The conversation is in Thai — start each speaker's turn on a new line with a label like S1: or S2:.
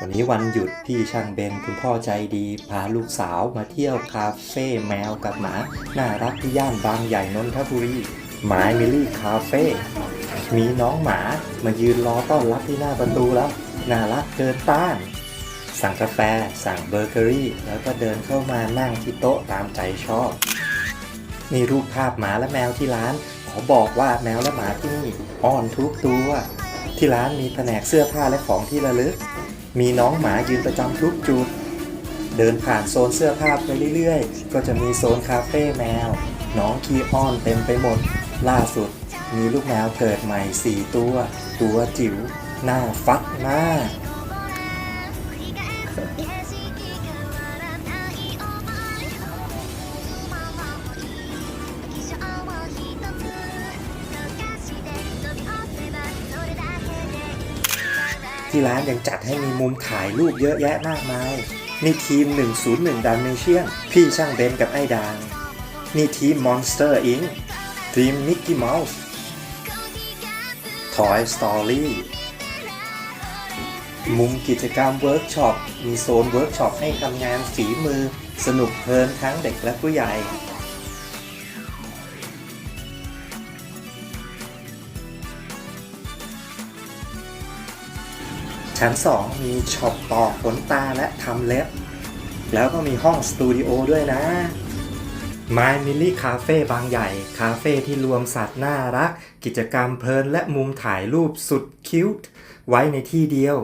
S1: วันนี้วันหยุดพี่ช่างเบนคุณพ่อใจดีพาลูกสาวมาเที่ยวคาเฟ่แมวกับหมา น่ารักที่ย่านบางใหญ่นนทบุรีหมายมิลลี่คาเฟ่มีน้องหมามายืนรอต้อนรับที่หน้าประตูแล้ว น่ารักเกินต้าน สั่งกาแฟสั่งเบเกอรี่ แล้วก็เดินเข้ามานั่งที่โต๊ะตามใจชอบนี่รูปภาพหมาและแมวที่ร้าน ขอบอกว่าแมวและหมาที่นี่อ้อนทุกตัว ที่ร้านมีแผนกเสื้อผ้าและของที่ระลึก มีน้องหมายืนประจำทุกจุด เดินผ่านโซนเสื้อผ้าไปเรื่อยๆ ก็จะมีโซนคาเฟ่แมว น้องคีอ้อนเต็มไปหมด ล่าสุด มีลูกแมวเกิดใหม่ 4 ตัว ตัวจิ๋ว หน้าฟัดมาก ที่ร้านยังจัดให้มีมุมถ่ายรูปเยอะแยะมากมายนี่ทีม 101 d a m a t i o n พี่ช่างเบนกับไอ้ดางนี่ทีม Monster Inc ทีม Mickey Mouse Toy Story มุมกิจกรรมเวิร์กช็อป มีโซนเวิร์กช็อปให้ทำงานฝีมือ สนุกเพลินทั้งเด็กและผู้ใหญ่ ชั้น 2 มีช็อปต่อขนตาและทำเล็บ แล้วก็มีห้องสตูดิโอด้วยนะ My m i l l i Cafe บางใหญ่ คาเฟ่ที่รวมสัตว์น่ารัก กิจกรรมเพลินและมุมถ่ายรูปสุดคิ้วไว้ในที่เดียว